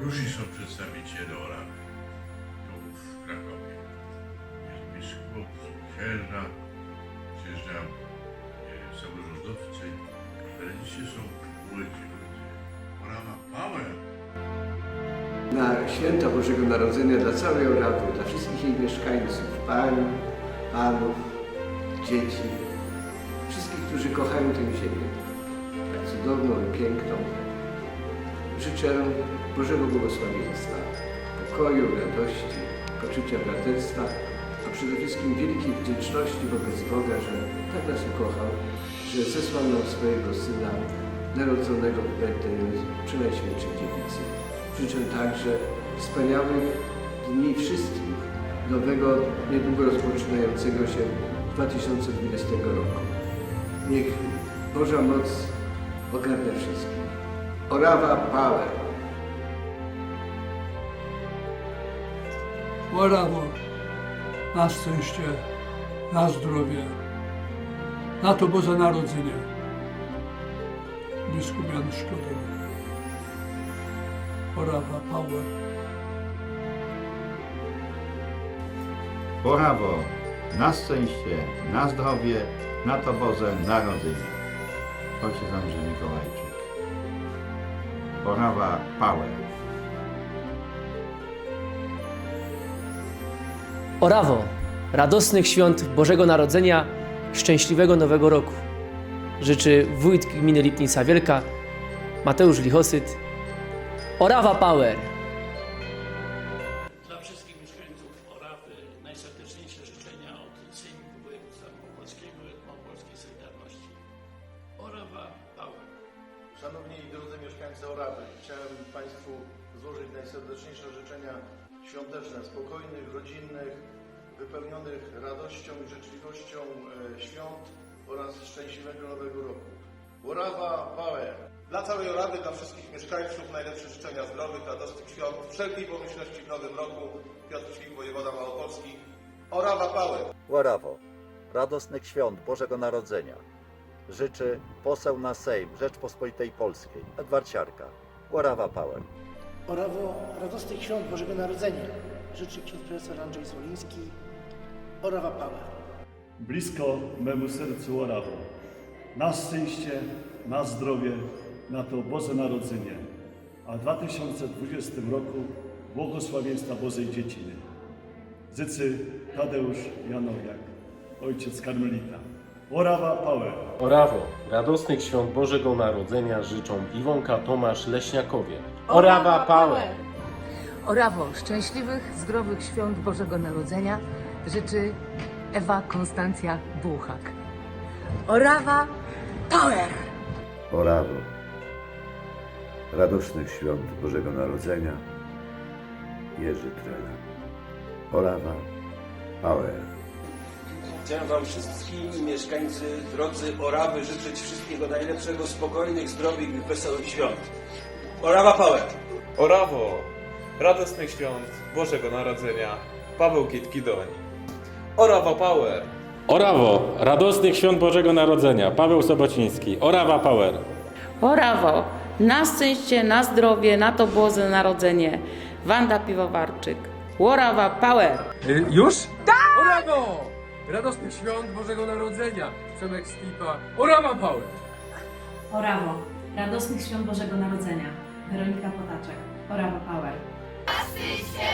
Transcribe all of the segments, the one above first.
Różni są przedstawiciele Orawy. Tu w Krakowie jest biskup, księża, przyjeżdżają e, samorządowcy, ale dzisiaj są młodzi ludzie. Orawa Power! na święta Bożego Narodzenia dla całej Orawy, dla wszystkich jej mieszkańców, pań, panów, dzieci, wszystkich, którzy kochają tę ziemię, tak cudowną i piękną. Życzę Bożego błogosławieństwa, pokoju, radości, poczucia braterstwa, a przede wszystkim wielkiej wdzięczności wobec Boga, że tak nas ukochał, że zesłał nam swojego Syna, narodzonego w Betlejem przy Najświętszej Dziewicy. Życzę także wspaniałych dni wszystkich nowego, niedługo rozpoczynającego się 2020 roku. Niech Boża moc ogarnia wszystkich. Orawa Power. Orawo, na szczęście, na zdrowie, na to Boże Narodzenie. Biskup Jan Szkoda. Orawa, Power. Brawo, na szczęście, na zdrowie, na to Boże Narodzenie. Ojciec Andrzej Mikołajczyk. Orawa Power. Orawo, radosnych świąt Bożego Narodzenia, szczęśliwego Nowego Roku. Życzy wójt gminy Lipnica Wielka, Mateusz Lichosyt. Orawa Power! Dla wszystkich mieszkańców Orawy najserdeczniejsze życzenia od Sejmiku Województwa Małopolskiego i Małopolskiej Solidarności. Orawa Power. Szanowni i drodzy mieszkańcy Orawy, chciałem Państwu złożyć najserdeczniejsze życzenia świąteczne, spokojnych, rodzinnych, wypełnionych radością i życzliwością e, świąt oraz szczęśliwego Nowego Roku. Orawa Power! Dla całej Orawy, dla wszystkich mieszkańców najlepsze życzenia zdrowych, radosnych świąt, wszelkiej pomyślności w nowym roku. Piotr Ćwik, wojewoda małopolski. Orawa Power! Łaраwo, radosnych świąt Bożego Narodzenia życzy poseł na Sejm Rzeczpospolitej Polskiej, Edward Siarka. Łaраwa Power. Orawo radosnych świąt Bożego Narodzenia życzy ksiądz profesor Andrzej Soliński. Orawa Power. blisko memu sercu Orawo. Na szczęście, na zdrowie, na to Boże Narodzenie, a w 2020 roku błogosławieństwa Bożej Dzieciny. Zycy Tadeusz Janowiak, ojciec Karmelita. Orawa Power. Orawo, radosnych świąt Bożego Narodzenia życzą Iwonka Tomasz Leśniakowie. Orawa Power! Orawo, szczęśliwych, zdrowych świąt Bożego Narodzenia życzy Ewa Konstancja Buchak. Orawa Power! Orawo. Radosnych świąt Bożego Narodzenia. Jerzy Trela. Orawa Power. Chciałem Wam wszystkim mieszkańcy drodzy Orawy życzyć wszystkiego najlepszego, spokojnych, zdrowych i wesołych świąt. Orawa Power! Orawo, radosnych świąt Bożego Narodzenia, Paweł Kitkidoni. Orawa Power. Orawo, radosnych świąt Bożego Narodzenia. Paweł Sobociński. Orawa Power! Orawo, na szczęście, na zdrowie, na to Boże Narodzenie. Wanda Piwowarczyk. Orawa Power! Już? Tak! Orawo! Radosnych świąt Bożego Narodzenia. Przemek Stipa. Orawa Power! Orawo, radosnych świąt Bożego Narodzenia. Weronika Potaczek. Orawa Power. Orawo,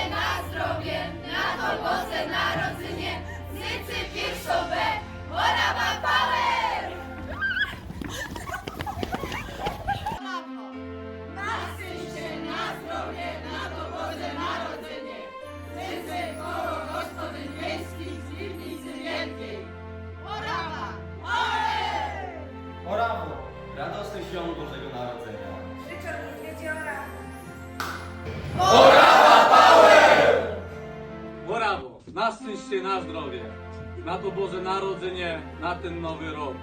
świąt Bożego Narodzenia. Orawo, na szczęście, na zdrowie, na to Boże Narodzenie, na ten nowy rok.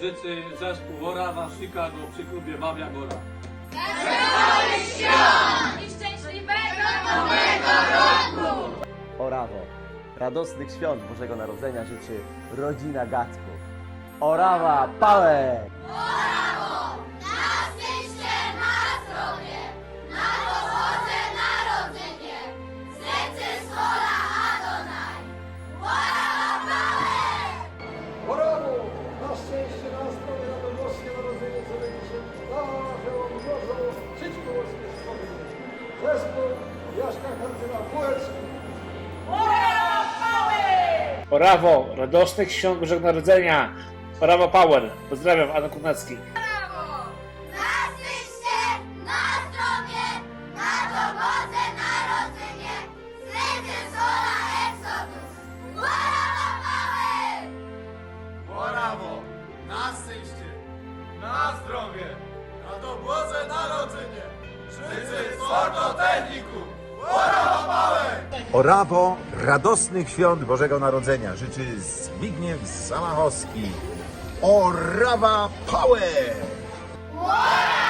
Życzy zespół Orawa Chicago przy klubie Wawia Gora. Orawo, radosnych świąt Bożego Narodzenia życzy rodzina Gacków. Orawa Power! Kurnacki. Na szczęście, na zdrowie, na dowodze narodzenie, Sredzie Sola Exodus, Morawa Power! Orawo, na szczęście, na zdrowie, na to Boże Narodzenie, życzy sportotechniku, Orawa Power! Orawo, radosnych świąt Bożego Narodzenia życzy Zbigniew Zamachowski. Orawa Power! Morawa